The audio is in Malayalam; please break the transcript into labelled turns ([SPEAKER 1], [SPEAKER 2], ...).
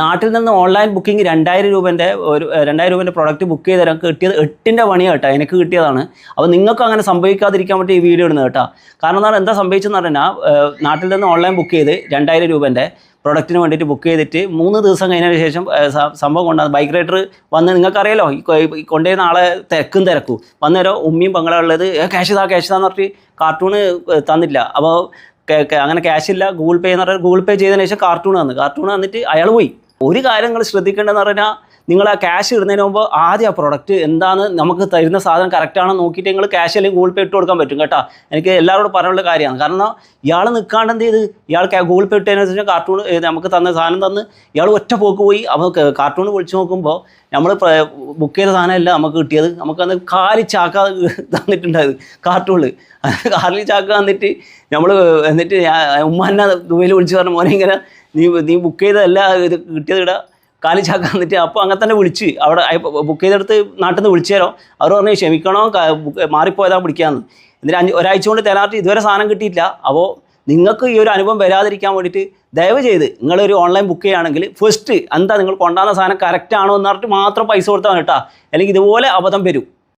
[SPEAKER 1] നാട്ടിൽ നിന്ന് ഓൺലൈൻ ബുക്കിംഗ് രണ്ടായിരം രൂപേന്റെ ഒരു രണ്ടായിരം രൂപേന്റെ പ്രോഡക്റ്റ് ബുക്ക് ചെയ്ത് തരാൻ കിട്ടിയത് എട്ടിന്റെ പണിയാണ് കേട്ടോ. എനിക്ക് കിട്ടിയതാണ്. അപ്പോൾ നിങ്ങൾക്ക് അങ്ങനെ സംഭവിക്കാതിരിക്കാൻ വേണ്ടി ഈ വീഡിയോ ഇടുന്നത് കേട്ടോ. കാരണം എന്താണ് എന്താ സംഭവിച്ചെന്ന് പറഞ്ഞാൽ നാട്ടിൽ നിന്ന് ഓൺലൈൻ ബുക്ക് ചെയ്ത് രണ്ടായിരം രൂപേന്റെ പ്രൊഡക്റ്റിന് വേണ്ടിയിട്ട് ബുക്ക് ചെയ്തിട്ട് മൂന്ന് ദിവസം കഴിഞ്ഞതിന് ശേഷം സംഭവം കൊണ്ടാണ് ബൈക്ക് റൈഡർ വന്ന് നിങ്ങൾക്കറിയാലോ കൊണ്ടുവരുന്ന ആളെ തിരക്കും തിരക്കും. വന്നേരം ഉമ്മിയും പങ്കളുള്ളത് ക്യാഷ് ഇതാ ക്യാഷ് ഇതാന്ന് പറഞ്ഞിട്ട് കാർട്ടൂണ് തന്നില്ല. അപ്പോൾ അങ്ങനെ ക്യാഷ് ഇല്ല. ഗൂഗിൾ പേ എന്ന് പറഞ്ഞാൽ ഗൂഗിൾ പേ ചെയ്തതിന് ശേഷം കാർട്ടൂൺ തന്നു. കാർട്ടൂൺ തന്നിട്ട് അയാൾ പോയി. ഒരു കാര്യം നിങ്ങൾ ശ്രദ്ധിക്കേണ്ടതെന്ന് പറഞ്ഞാൽ നിങ്ങൾ ആ ക്യാഷ് ഇടുന്നതിന് മുമ്പ് ആദ്യം ആ പ്രൊഡക്റ്റ് എന്താണ് നമുക്ക് തരുന്ന സാധനം കറക്റ്റാണെന്ന് നോക്കിയിട്ട് നിങ്ങൾ ക്യാഷ് അല്ലെങ്കിൽ ഗൂഗിൾ പേ ഇട്ട് കൊടുക്കാൻ പറ്റും കേട്ടോ. എനിക്ക് എല്ലാവരോടും പറയാനുള്ള കാര്യമാണ്. കാരണം ഇയാൾ നിൽക്കാണ്ട് എന്ത് ചെയ്ത്? ഇയാൾ ഗൂഗിൾ പേ ഇട്ടതിനനുസരിച്ച് കാർട്ടൂൺ നമുക്ക് തന്ന സാധനം തന്ന് ഇയാൾ ഒറ്റ പോക്ക് പോയി. അപ്പോൾ കാർട്ടൂൺ വിളിച്ചു നോക്കുമ്പോൾ നമ്മൾ ബുക്ക് ചെയ്ത സാധനമല്ല നമുക്ക് കിട്ടിയത്. നമുക്കന്ന് കാലി ചാക്ക തന്നിട്ടുണ്ടായത് കാർട്ടൂണിൽ കാലിൽ ചാക്ക തന്നിട്ട് നമ്മൾ എന്നിട്ട് ഉമ്മ ദുബൈയിൽ വിളിച്ച് പറഞ്ഞു മോനെ ഇങ്ങനെ നീ നീ ബുക്ക് ചെയ്തതല്ല ഇത് കിട്ടിയത് ഇവിടെ കാലി ചാക്ക എന്നിട്ട് അപ്പോൾ അങ്ങനെ തന്നെ വിളിച്ച്. അവിടെ ബുക്ക് ചെയ്തെടുത്ത് നാട്ടിൽ നിന്ന് വിളിച്ചു തരോ അവർ പറഞ്ഞു ക്ഷമിക്കണോ മാറിപ്പോയതാ പിടിക്കാമെന്ന് എന്നിട്ട് അഞ്ച് ഒരാഴ്ച കൊണ്ട് തരാറിട്ട് ഇതുവരെ സാധനം കിട്ടിയിട്ടില്ല. അപ്പോൾ നിങ്ങൾക്ക് ഈ ഒരു അനുഭവം വരാതിരിക്കാൻ വേണ്ടിയിട്ട് ദയവ് ചെയ്ത് നിങ്ങളൊരു ഓൺലൈൻ ബുക്ക് ചെയ്യുകയാണെങ്കിൽ ഫസ്റ്റ് എന്താ നിങ്ങൾ കൊണ്ടാകുന്ന സാധനം കറക്റ്റ് ആണോ എന്ന് പറഞ്ഞിട്ട് മാത്രം പൈസ കൊടുത്താൽ കേട്ടോ. അല്ലെങ്കിൽ ഇതുപോലെ അബദ്ധം വരും.